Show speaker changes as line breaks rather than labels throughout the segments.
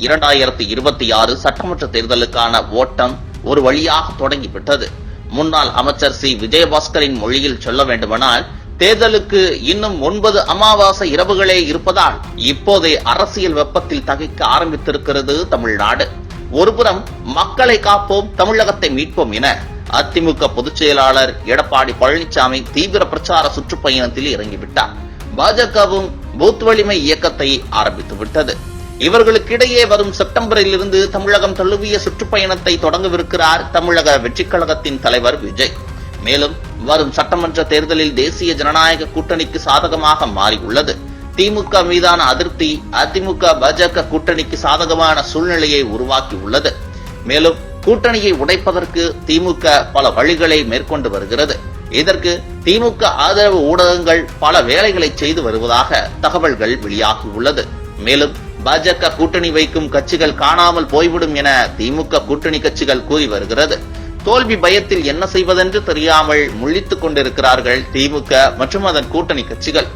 இரண்டாயிரத்தி இருபத்தி ஆறு சட்டமன்ற தேர்தலுக்கான ஓட்டம் ஒரு வழியாக தொடங்கிவிட்டது. முன்னாள் அமைச்சர் சி. விஜயபாஸ்கரின் மொழியில் சொல்ல வேண்டுமானால் தேர்தலுக்கு இன்னும் ஒன்பது அமாவாசை இரவுகளே இருப்பதால் இப்போதே அரசியல் வெப்பத்தில் தகைக்க ஆரம்பித்திருக்கிறது தமிழ்நாடு. ஒருபுறம் மக்களை காப்போம் தமிழகத்தை மீட்போம் என அதிமுக பொதுச் செயலாளர் எடப்பாடி பழனிசாமி தீவிர பிரச்சார சுற்றுப்பயணத்தில் இறங்கிவிட்டார். பாஜகவும் பூத் வலிமை இயக்கத்தை ஆரம்பித்து விட்டது இவர்களுக்கிடையே வரும் செப்டம்பரில் இருந்து தமிழகம் தழுவிய சுற்றுப்பயணத்தை தொடங்கவிருக்கிறார் தமிழக வெற்றிக் கழகத்தின் தலைவர் விஜய். மேலும் வரும் சட்டமன்ற தேர்தலில் தேசிய ஜனநாயக கூட்டணிக்கு சாதகமாக மாறியுள்ளது. திமுக மீதான அதிருப்தி அதிமுக பாஜக கூட்டணிக்கு சாதகமான சூழ்நிலையை உருவாக்கியுள்ளது. மேலும் கூட்டணியை உடைப்பதற்கு திமுக பல வழிகளை மேற்கொண்டு வருகிறது. இதற்கு திமுக ஆதரவு ஊடகங்கள் பல வேலைகளை செய்து வருவதாக தகவல்கள் வெளியாகியுள்ளது. மேலும் பாஜக கூட்டணி வைக்கும் கட்சிகள் காணாமல் போய்விடும் என திமுக கூட்டணி கட்சிகள் கூறி வருகிறது. தோல்வி பயத்தில் என்ன செய்வதென்று தெரியாமல் முள்ளித்துக் கொண்டிருக்கிறார்கள் திமுக மற்றும் அதன் கூட்டணி கட்சிகள்.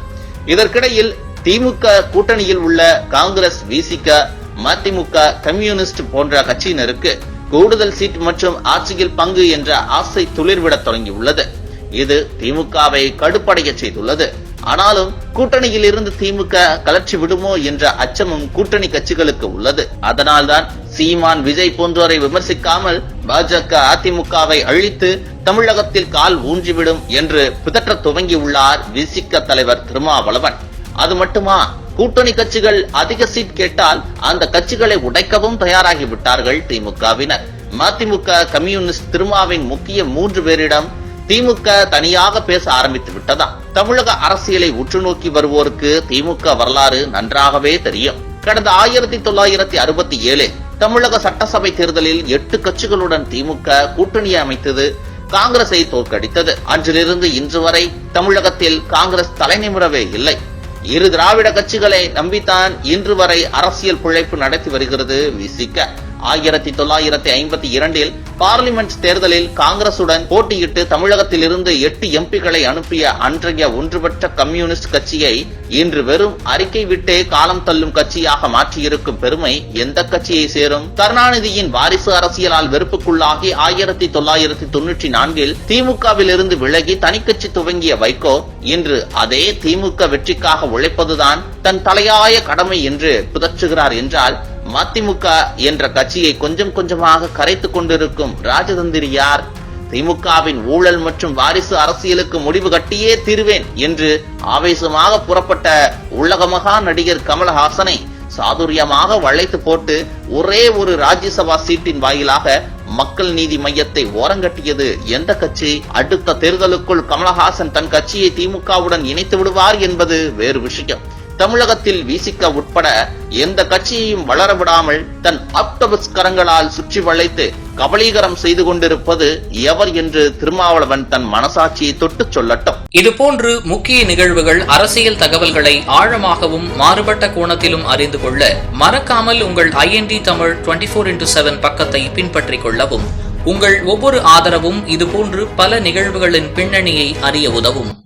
இதற்கிடையில் திமுக கூட்டணியில் உள்ள காங்கிரஸ் விசிக மதிமுக கம்யூனிஸ்ட் போன்ற கட்சியினருக்கு கூடுதல் சீட் மற்றும் ஆட்சியில் பங்கு என்ற ஆசை துளிர்விடத் தொடங்கியுள்ளது. இது திமுகவை கடுப்படைய செய்துள்ளது. ஆனாலும் கூட்டணியில் இருந்து திமுக கலர்ச்சி விடுமோ என்ற அச்சமும் கூட்டணி கட்சிகளுக்கு உள்ளது. அதனால்தான் சீமான் விஜய் போன்றோரை விமர்சிக்காமல் பாஜக அதிமுகவை அழித்து தமிழகத்தில் கால் ஊன்றிவிடும் என்று பிதற்ற துவங்கியுள்ளார் விசிக தலைவர் திருமாவளவன். அது மட்டுமா? கூட்டணி கட்சிகள் அதிக சீட் கேட்டால் அந்த கட்சிகளை உடைக்கவும் தயாராகி விட்டார்கள் திமுகவினர். மதிமுக கம்யூனிஸ்ட் திருமாவின் முக்கிய மூன்று பேரிடம் திமுக தனியாக பேச ஆரம்பித்து விட்டதா தமிழக அரசியலை உற்று நோக்கி வருவோருக்கு திமுக வரலாறு நன்றாகவே தெரியும். கடந்த ஆயிரத்தி தொள்ளாயிரத்தி அறுபத்தி ஏழு தமிழக சட்டசபை தேர்தலில் எட்டு கட்சிகளுடன் திமுக கூட்டணியை அமைத்தது காங்கிரஸை தோற்கடித்தது. அன்றிலிருந்து இன்று வரை தமிழகத்தில் காங்கிரஸ் தலைநிமிரவே இல்லை. இரு திராவிட கட்சிகளை நம்பித்தான் இன்று வரை அரசியல் பிழைப்பு நடத்தி வருகிறது விசிக. ஆயிரத்தி தொள்ளாயிரத்தி ஐம்பத்தி இரண்டில் பார்லிமெண்ட் தேர்தலில் காங்கிரசுடன் போட்டியிட்டு தமிழகத்தில் இருந்து எட்டு எம்பிகளை அனுப்பிய அன்றைய ஒன்றுபட்ட கம்யூனிஸ்ட் கட்சியை இன்று வெறும் அறிக்கை விட்டே காலம் தள்ளும் கட்சியாக மாற்றியிருக்கும் பெருமை எந்த கட்சியை சேரும்? கருணாநிதியின் வாரிசு அரசியலால் வெறுப்புக்குள்ளாகி ஆயிரத்தி தொள்ளாயிரத்தி தொன்னூற்றி நான்கில் திமுகவில் இருந்து விலகி தனிக்கட்சி துவங்கிய வைகோ இன்று அதே திமுக வெற்றிக்காக உழைப்பதுதான் தன் தலையாய கடமை என்று புதற்றுகிறார் என்றால் மதிமுக என்ற கட்சியை கொஞ்சம் கொஞ்சமாக கரைத்துக் கொண்டிருக்கும் ராஜதந்திரி யார்? திமுகவின் ஊழல் மற்றும் வாரிசு அரசியலுக்கு முடிவு கட்டியே தீர்வேன் என்று ஆவேசமாக புறப்பட்ட உலகமகா நடிகர் கமலஹாசனை சாதுரியமாக வளைத்து போட்டு ஒரே ஒரு ராஜ்யசபா சீட்டின் வாயிலாக மக்கள் நீதி மையத்தை ஓரங்கட்டியது எந்த கட்சி? அடுத்த தேர்தலுக்குள் கமலஹாசன் தன் கட்சியை திமுகவுடன் இணைத்து விடுவார் என்பது வேறு விஷயம். தமிழகத்தில் வீசிக்க உட்பட எந்த கட்சியையும் வளர விடாமல் தன் ஆப்டபஸ் கரங்களால் சுற்றி வளைத்து கபலீகரம் செய்து கொண்டிருப்பது எவர் என்று திருமாவளவன் தன் மனசாட்சியை தொட்டுச் சொல்லட்டும்.
இதுபோன்று முக்கிய நிகழ்வுகள் அரசியல் தகவல்களை ஆழமாகவும் மாறுபட்ட கோணத்திலும் அறிந்து கொள்ள மறக்காமல் உங்கள் IND Tamil twenty four into seven பக்கத்தை பின்பற்றிக் கொள்ளவும். உங்கள் ஒவ்வொரு ஆதரவும் இதுபோன்று பல நிகழ்வுகளின் பின்னணியை அறிய உதவும்.